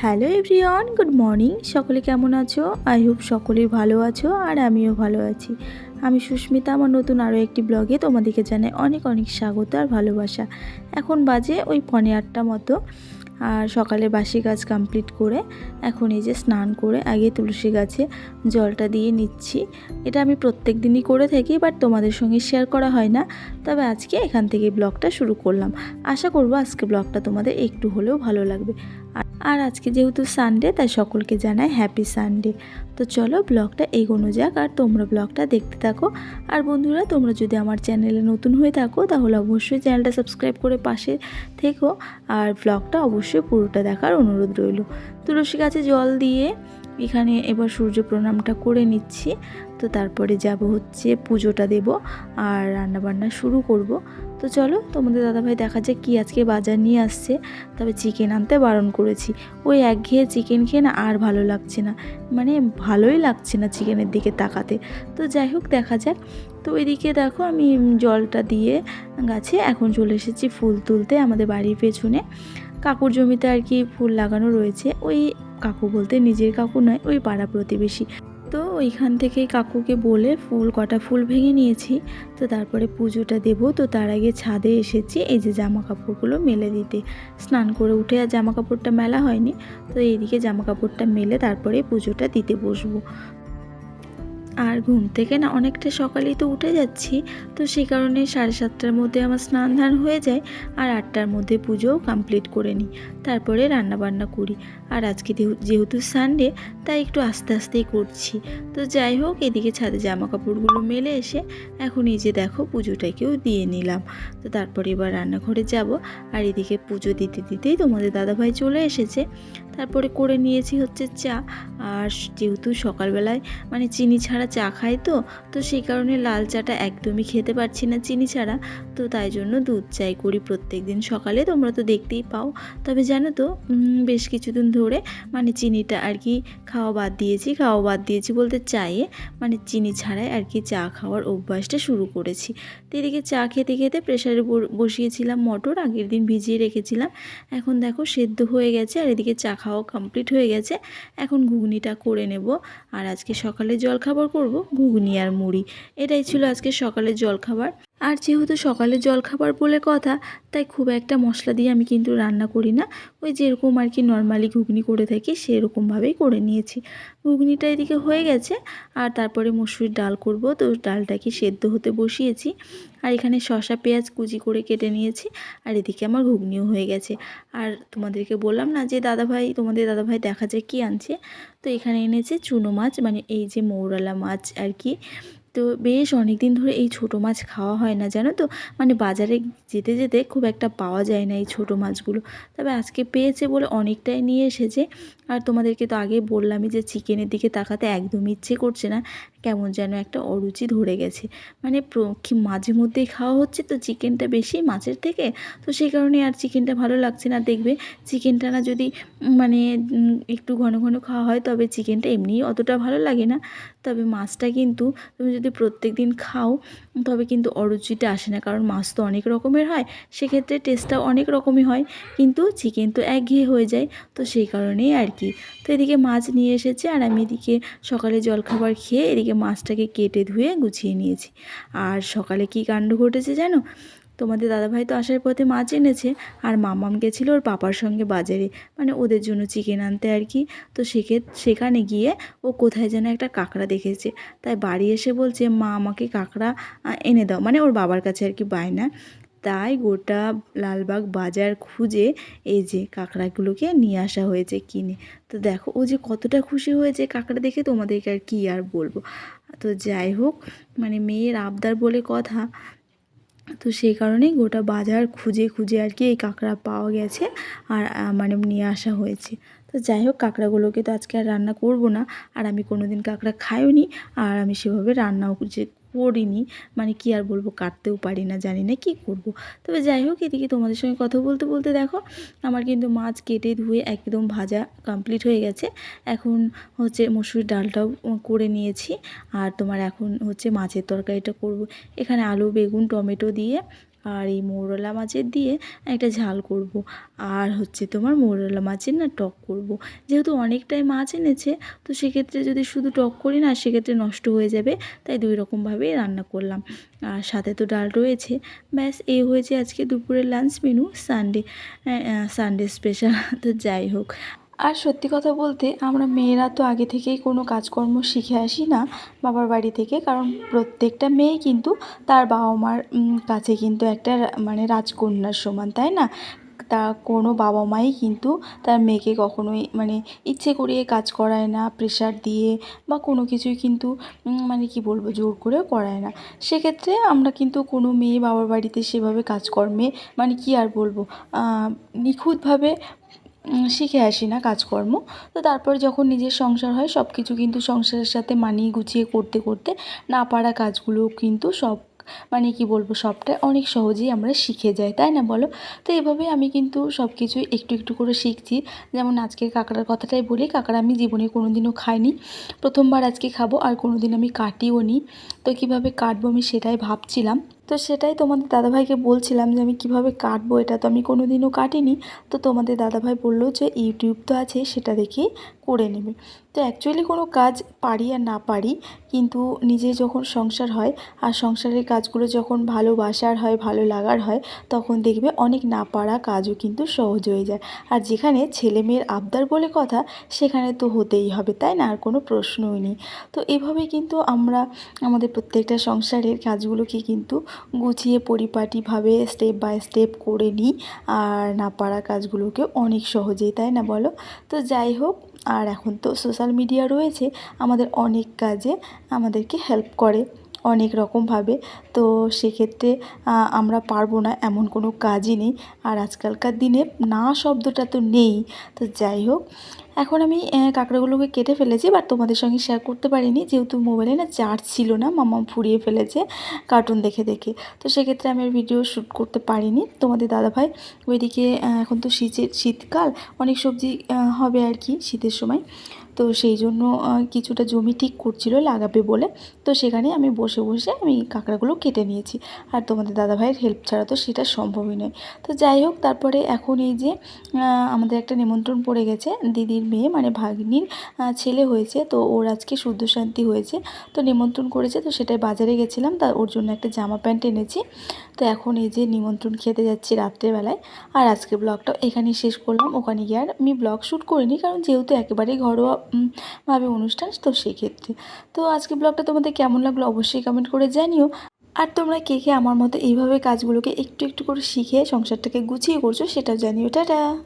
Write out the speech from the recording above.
Hello everyone, good morning. সকলে কেমন আছো? আই হোপ সকলেই ভালো আছো আর আমিও ভালো আছি। আমি সুস্মিতা, আমার নতুন আরও একটি ব্লগে তোমাদেরকে জানাই অনেক অনেক স্বাগত আর ভালোবাসা। এখন বাজে ওই পনে আটটা মতো আর সকালে বাসি গাছ কমপ্লিট করে এখন এই যে স্নান করে আগে তুলসী গাছে জলটা দিয়ে নিচ্ছি। এটা আমি প্রত্যেক দিনই করে থাকি বাট তোমাদের সঙ্গে শেয়ার করা হয় না। তবে আজকে এখান থেকে ব্লগটা শুরু করলাম। আশা করব আজকে ব্লগটা তোমাদের একটু হলেও ভালো লাগবে। আর- আর আজকে যেহেতু সানডে তাই সকলকে জানাই হ্যাপি সানডে তো চলো ব্লগটা এগোনো যাক আর তোমরা ব্লগটা দেখতে থাকো। আর বন্ধুরা, তোমরা যদি আমার চ্যানেলে নতুন হয়ে থাকো, তাহলে অবশ্যই চ্যানেলটা সাবস্ক্রাইব করে পাশে থেকো। আর ব্লগটা অবশ্যই পুরোটা দেখার অনুরোধ রইল। তুলসী গাছে জল দিয়ে এখানে এবার সূর্য প্রণামটা করে নিচ্ছি। তো তারপরে যাব হচ্ছে পুজোটা দেব আর রান্নাবান্না শুরু করব। তো চলো তোমাদের দাদাভাই দেখা যায় কি আজকে বাজার নিয়ে আসছে। তবে চিকেন আনতে বারণ করেছি। ওই একঘেয়ে চিকেন খেয়ে না আর ভালো লাগছে না। মানে ভালোই লাগছে না চিকেনের দিকে তাকাতে। তো যাই হোক, দেখা যাক। তো ওইদিকে দেখো আমি জলটা দিয়ে গাছে এখন চলে এসেছি ফুল তুলতে আমাদের বাড়ির পেছনে। কাকুর জমিতে আর কি ফুল লাগানো রয়েছে। ওই কাকু বলতে নিজের কাকু নয়, ওই পাড়া প্রতিবেশী। তো ওইখান থেকেই কাকুকে বলে ফুল, কটা ফুল ভেঙে নিয়েছি। তো তারপরে পুজোটা দেব। তো তার আগে ছাদে এসেছি, এই যে জামা কাপড়গুলো মেলে দিতে। স্নান করে উঠে আর জামা কাপড়টা মেলা হয়নি। তো এইদিকে জামা কাপড়টা মেলে তারপরে পুজোটা দিতে বসবো। আর ঘুম থেকে না অনেকটা সকালেই তো উঠে যাচ্ছি, তো সেই কারণে সাড়ে সাতটার মধ্যে আমার স্নান ধান হয়ে যায় আর আটটার মধ্যে পুজোও কমপ্লিট করে নিই, তারপরে রান্না বান্না করি। আর আজকে যেহেতু সানডে তাই একটু আস্তে আস্তেই করছি। তো যাই হোক, এদিকে ছাদে জামা কাপড়গুলো মেলে এসে এখন এই যে দেখো পুজোটাকেও দিয়ে নিলাম। তো তারপরে এবার রান্নাঘরে যাব আর এদিকে পুজো দিতে দিতেই তোমাদের দাদাভাই চলে এসেছে। তারপরে করে নিয়েছি হচ্ছে চা। আর যেহেতু সকালবেলায় মানে চিনি ছাড়া চা খাই তো তো সেই কারণে লাল চাটা একদমই খেতে পারছি না চিনি ছাড়া। তো তাই জন্য দুধ চাই করি প্রত্যেক দিন সকালে, তোমরা তো দেখতেই পাও। তবে জানো তো বেশ কিছুদিন ধরে মানে চিনিটা আর কি খাওয়া বাদ দিয়েছি, খাওয়া বাদ দিয়েছি বলতে চায়ে মানে চিনি ছাড়াই আর কি চা খাওয়ার অভ্যাসটা শুরু করেছি। তো এদিকে চা খেতে খেতে প্রেশারে বসিয়েছিলাম মটর, আগের দিন ভিজিয়ে রেখেছিলাম। এখন দেখো সেদ্ধ হয়ে গেছে আর এদিকে চা খাওয়া কমপ্লিট হয়ে গেছে। এখন ঘুগনিটা করে নেব। আর আজকে সকালে জলখাবার করব ঘুগনি আর মুড়ি। এটাই ছিল আজকে সকালের জলখাবার। আর যেহেতু সকালে জলখাবার বলে কথা, তাই খুব একটা মশলা দিয়ে আমি কিন্তু রান্না করি না। ওই যেরকম আর কি নর্মালি ঘুগনি করে থাকি, সেরকমভাবেই করে নিয়েছি। ঘুগনিটা এদিকে হয়ে গেছে, আর তারপরে মসুরির ডাল করব। তো ডালটাকে সেদ্ধ হতে বসিয়েছি, আর এখানে শসা, পেঁয়াজ কুচি করে কেটে নিয়েছি, আর এদিকে আমার ঘুগনিও হয়ে গেছে। আর তোমাদেরকে বললাম না যে, দাদাভাই, তোমাদের দাদাভাই দেখা যায় কী আনছে? তো এখানে এনেছে চুনো মাছ মানে এই যে মৌরালা মাছ আর কি। তো বেশ অনেক দিন ধরে এই ছোটো মাছ খাওয়া হয় না, জানো তো? মানে বাজারে যেতে যেতে খুব একটা পাওয়া যায় না এই ছোটো মাছগুলো। তবে আজকে পেয়েছে বলে অনেকটাই নিয়ে এসেছে। আর তোমাদেরকে তো আগে বললামই যে চিকেনের দিকে তাকাতে একদম ইচ্ছে করছে না। কেমন যেন একটা অরুচি ধরে গেছে। মানে মাঝে মধ্যেই খাওয়া হচ্ছে তো চিকেনটা বেশি মাছের থেকে? তো সেই কারণে আর চিকেনটা ভালো লাগছে না। দেখবে চিকেনটা না যদি মানে একটু ঘন ঘন খাওয়া হয় তবে চিকেনটা এমনিই অতটা ভালো লাগে না। তবে মাছটা কিন্তু তুমি যদি প্রত্যেক দিন খাও, তবে কিন্তু অরুচিটা আসে না। কারণ মাছ তো অনেক রকমের হয়, সেক্ষেত্রে টেস্টটা অনেক রকমই হয়। কিন্তু চিকেন তো একঘেয়ে হয়ে যায়, তো সেই কারণেই আর কি। তো এদিকে মাছ নিয়ে এসেছে আর আমি এদিকে সকালে জলখাবার খেয়ে এদিকে মাছটাকে কেটে ধুয়ে গুছিয়ে নিয়েছি। আর সকালে কি কাণ্ড ঘটেছে জানো? তোমাদের দাদাভাই তো আসার পথে মাছ এনেছে আর মামাম গেছিল ওর পাপার সঙ্গে বাজারে। মানে ওদের জন্য চিকেন আনতে আর কি। তো সেখে, সেখানে গিয়ে ও কোথায় যেন একটা কাঁকড়া দেখেছে। তাই বাড়ি এসে বলছে, মা, আমাকে কাঁকড়া এনে দাও। মানে ওর বাবার কাছে আর কি বায়না। তাই গোটা লালবাগ বাজার খুঁজে এই যে কাঁকড়াগুলোকে নিয়ে আসা হয়েছে কিনে। তো দেখো, ও যে কতটা খুশি হয়েছে কাঁকড়া দেখে তোমাদেরকে আর কী আর বলব। তো যাই হোক মানে মেয়ের আবদার বলে কথা। তো সেই কারণেই গোটা বাজার খুঁজে খুঁজে আর কি এই কাঁকড়া পাওয়া গেছে আর মানে নিয়ে আসা হয়েছে। তো যাই হোক, কাঁকড়াগুলোকে তো আজকে আর রান্না করব না। আর আমি কোনো দিন কাঁকড়া খাইও নি আর আমি সেভাবে রান্নাও করিনি মানে কি আর বলব, কাটতেও পারি না, জানি না কি করব। তবে যাই হোক, এদিকে তোমাদের সঙ্গে কথা বলতে বলতে দেখো, আমার কিন্তু মাছ কেটে ধুয়ে একদম ভাজা কমপ্লিট হয়ে গেছে। এখন হচ্ছে মসুর ডালটাও করে নিয়েছি। আর তোমার এখন হচ্ছে মাছের তরকারিটা করব। এখানে আলু, বেগুন, টমেটো দিয়ে আর এই মৌরলা মাছের দিয়ে একটা ঝাল করব। আর হচ্ছে তোমার মৌরলা মাছের না টক করব। যেহেতু অনেকটাই মাছ এনেছে, তো সেক্ষেত্রে যদি শুধু টক করি না, সেক্ষেত্রে নষ্ট হয়ে যাবে, তাই দুই রকমভাবেই রান্না করলাম আর সাথে তো ডাল রয়েছে ব্যাস, এই হয়েছে আজকে দুপুরের lunch menu, Sunday Sunday special, তো যাই হোক আর সত্যি কথা বলতে, আমরা মেয়েরা তো আগে থেকেই কোনো কাজকর্ম শিখে আসি না বাবার বাড়ি থেকে। কারণ প্রত্যেকটা মেয়ে কিন্তু তার বাবা মার কাছে কিন্তু একটা মানে রাজকন্যার সমান, তাই না? তা কোনো বাবা মাই কিন্তু তার মেয়েকে কখনোই মানে ইচ্ছে করিয়ে কাজ করায় না প্রেশার দিয়ে বা কোনো কিছুই কিন্তু মানে কি বলব, জোর করে করায় না। সেক্ষেত্রে আমরা কিন্তু কোনো মেয়ে বাবার বাড়িতে সেভাবে কাজকর্মে মানে কি আর বলব নিখুঁতভাবে শিখে আসি না কাজকর্ম। তো তারপর যখন নিজের সংসার হয় সব কিছু কিন্তু সংসারের সাথে মানিয়ে গুছিয়ে করতে করতে না পারা কাজগুলো কিন্তু সব মানে কি বলব, সবটা অনেক সহজেই আমরা শিখে যাই, তাই না বলো? তো এভাবে আমি কিন্তু সব কিছুই একটু একটু করে শিখছি। যেমন আজকের কাঁকড়ার কথাটাই বলি, কাঁকড়া আমি জীবনে কোনো দিনও খাইনি। প্রথমবার আজকে খাব, আর কোনো দিন আমি কাটিও নি। তো কীভাবে কাটবো আমি সেটাই ভাবছিলাম। তো সেটাই তোমাদের দাদাভাইকে বলছিলাম যে আমি কীভাবে কাটবো, এটা তো আমি কোনো দিনও কাটিনি। তো তোমাদের দাদাভাই বলল যে ইউটিউব তো আছে, সেটা দেখেই করে নেবে। তো অ্যাকচুয়ালি কোনো কাজ পারি আর না পারি, কিন্তু নিজে যখন সংসার হয় আর সংসারের কাজগুলো যখন ভালোবাসার হয়, ভালো লাগার হয়, তখন দেখবে অনেক না পারা কাজও কিন্তু সহজ হয়ে যায়। আর যেখানে ছেলে মেয়ের আবদার বলে কথা, সেখানে তো হতেই হবে, তাই না? আর কোনো প্রশ্নই নেই। তো এভাবে কিন্তু আমরা আমাদের প্রত্যেকটা সংসারের কাজগুলোকে কিন্তু গুছিয়ে পরিপাটিভাবে স্টেপ বাই স্টেপ করে নিই। আর না পারা কাজগুলোকে অনেক সহজেই, তাই না বলো? তো যাই হোক, আর এখন তো সোশ্যাল মিডিয়া রয়েছে, আমাদের অনেক কাজে আমাদেরকে হেল্প করে। অনেক রকমভাবে তো সেক্ষেত্রে আমরা পারব না এমন কোনো কাজই নেই। আর আজকালকার দিনে না শব্দটা তো নেই। তো যাই হোক, এখন আমি কাঁকড়াগুলোকে কেটে ফেলেছি বাট তোমাদের সঙ্গে শেয়ার করতে পারিনি। যেহেতু মোবাইলে না চার্জ ছিল না, মামা ফুরিয়ে ফেলেছে কার্টুন দেখে দেখে। তো সেক্ষেত্রে আমি ভিডিও শ্যুট করতে পারিনি। তোমাদের দাদাভাই ওইদিকে এখন তো শীতের, শীতকাল, অনেক সবজি হবে আর কি শীতের সময়। তো সেই জন্য কিছুটা জমি ঠিক করছিল লাগাবে বলে। তো সেখানে আমি বসে বসে আমি কাঁকড়াগুলো কেটে নিয়েছি। আর তোমাদের দাদাভাইয়ের হেল্প ছাড়া তো সেটা সম্ভবই নয়। তো যাই হোক, তারপরে এখন এই যে আমাদের একটা নিমন্ত্রণ পড়ে গেছে দিদির মেয়ে মানে ভাগ্নির ছেলে হয়েছে। তো ওর আজকে শুদ্ধ শান্তি হয়েছে। তো নিমন্ত্রণ করেছে, তো সেটাই বাজারে গেছিলাম। তা ওর জন্য একটা জামা প্যান্ট এনেছি। তো এখন এই যে নিমন্ত্রণ খেতে যাচ্ছি রাত্রেবেলায়। আর আজকে ব্লগটা এখানেই শেষ করলাম। ওখানে গিয়ে আর আমি ব্লগ শ্যুট করিনি, কারণ যেহেতু একেবারেই ঘরোয়া ভাবে অনুষ্ঠান, তো সেক্ষেত্রে। তো আজকে ব্লগটা তোমাদের কেমন লাগল অবশ্যই কমেন্ট করে জানিও। আর তোমরা কে কে আমার মতো এইভাবে কাজগুলোকে একটু একটু করে শিখে সংসারটাকে গুছিয়ে করছ সেটাও জানিও। টাটা!